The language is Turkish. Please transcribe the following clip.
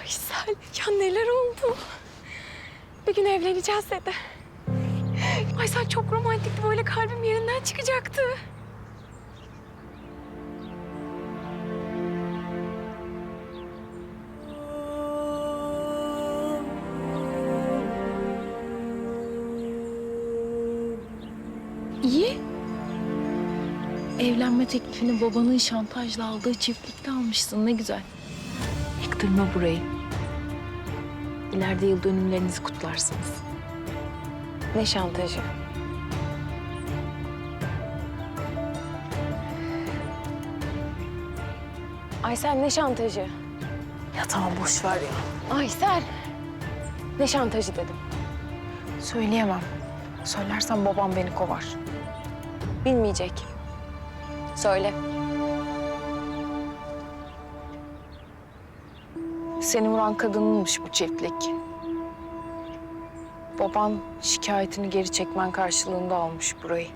Aysel ya neler oldu? Bir gün evleneceğiz dedi. Aysel çok romantikti böyle kalbim yerinden çıkacaktı. İyi. Evlenme teklifini babanın şantajla aldığı çiftlikte almışsın. Ne güzel. Yıktırma burayı. İleride yıl dönümlerinizi kutlarsınız. Ne şantajı? Aysel ne şantajı? Ya tamam boş ver ya. Aysel. Ne şantajı dedim. Söyleyemem. Söylersem babam beni kovar. Bilmeyecek. Söyle. Seni vuran kadınınmış bu çiftlik. Baban şikayetini geri çekmen karşılığında almış burayı.